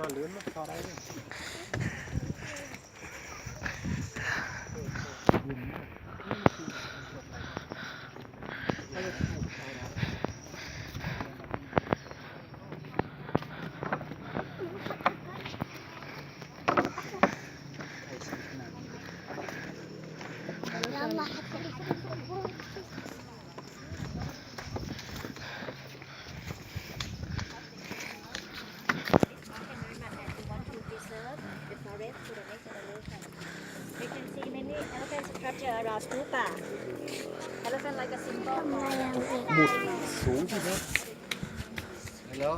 นอนลื่นมันพอได้เลย structure around Stupa. Elephant like a symbol. บุดสูงที่สุดแล้ว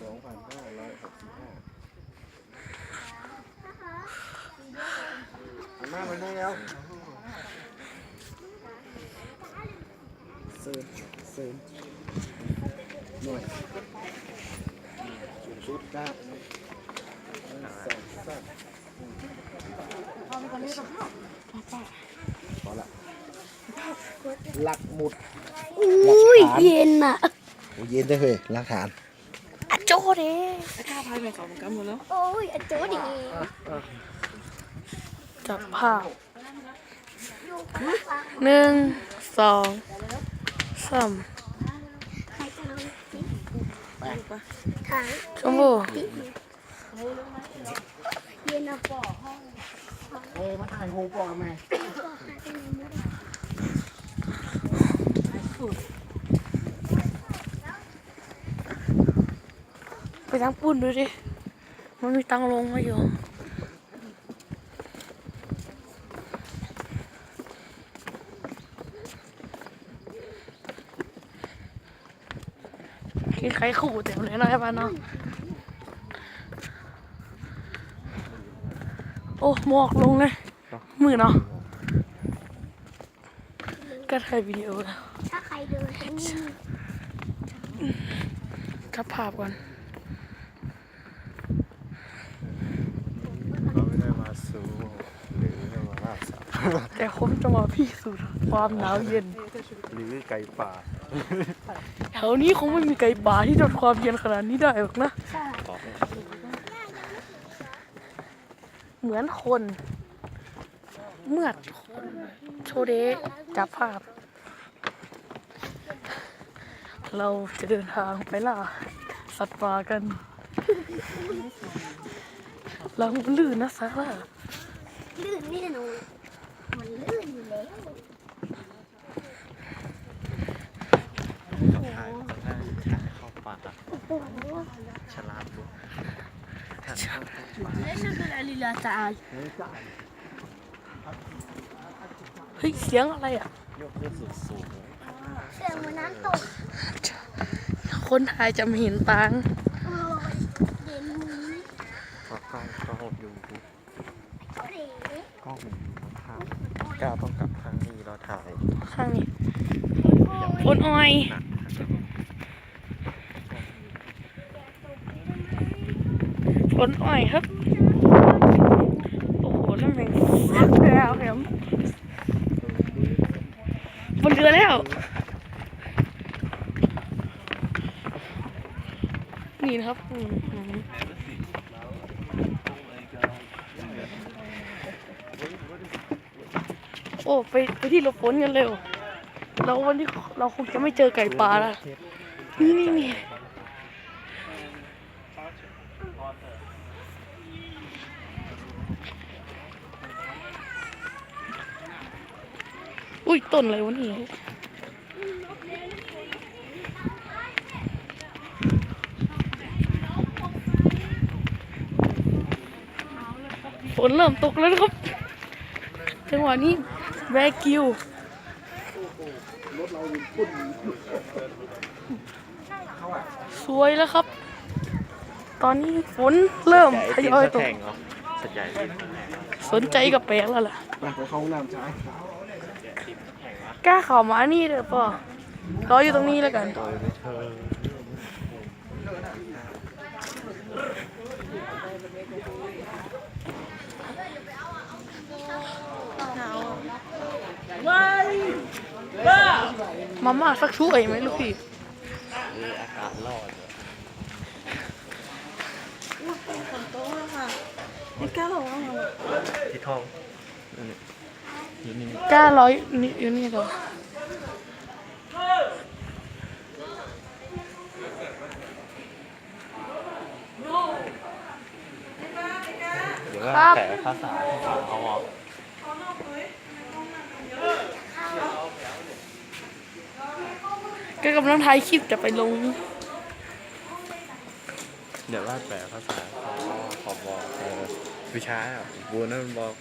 สองพันห้าร้อยหกสิบห้าหันหน้าไปนี่แล้วเซิร์ฟเซิร์ฟหน่วยสูงสุดก้า พอละหลักหมุดอุ้ยเย็นอะโอ้เย็นได้เฮ้ยหลักฐานอะโจเด้กล้าพายไปสองกันหมดแล้วโอ้ยอะโจเด้จับภาพหนึ่งสองสามชมพู่ เอ้ยมาถ่ายโฮปอแม่ไปทางปุ่นดูดิ มันมีตังลงมาอยู่กินไข่ขู่เต็มเลยนะไอ้บ้านเนาะ โอ้หมอกลงเลยมือเนาะก็ถ่ายวิดีโอแล้วถ้าใครเดินตรงนี้จับภาพก่อนเราไม่ได้มาสูหรือมาล่าสัตว์แต่ผมจะมาพิสูจน์ความหนาวเย็น หรือไก่ป่าแถวนี้คงไม่มีไก่ป่าที่ทนความเย็นขนาดนี้ได้หรอกนะ เหมือนคนเมื่อคนโชเดะจับภาพ เราจะเดินทางไปล่าสัตว์ป่ากันเรามันลื่นนะซาร่าลื่นไม่ได้หนูมันลื่นอยู่แล้วถ่ายถ่ายถ่ายเข้าป่าฉลาดดูเฮ้ย เสียงอะไรอะยกขึ้นสูงสูงเสียงเหมือนน้ำตกคนถ่ายจะไม่เห็นตังค์โอ้ยเย็นมือก็กล้องกล้องอยู่โอ้ยกล้องมันอยู่ข้างๆก้าวต้องกลับทางนี้เราถ่ายข้างนี้คนอ้อยคน อ้อยครับ โอ้โหนั่นเองแล้วเห็มบนเรือแล้ว นี่นะครับโอ้ไปไปที่หลบฝนกันเร็วเราวันนี้เราคงจะไม่เจอไก่ป่าล้วนี่นี่นี่ อุ้ยต้นอะไรวะนี่ฝนเริ่มตกแล้วครับ จังหวะนี้แบกคิวสวยแล้วครับ ตอนนี้ฝนเริ่มทยอยตกสัญญาณสนใจกับแปลกแล้วล่ะไปเข้าห้องน้ำจ้ากล้าเข่ามานี่เด้อป่อรออยู่ตรงนี้แล้วกันโดยไม่เธอมมาม่าสักช่วยไหมลูกพี่หรืออากาศรอดเหรอ หลักเป็นคนโต๊ะอะค่ะ ไม่กล้าหรอกว่าเราที่ท้องนั่นนี่อยู่นี่กล้าร้อยนี่อยู่นี่เหรอเดี๋ยวว่าแต่ภาษาภาษาเอาออกก็กำลังถ่ายคลิปจะไปลง เดี๋ยวว่าแต่ภาษาขอขอบอ กเออวิชาอะบัวนั่นบอก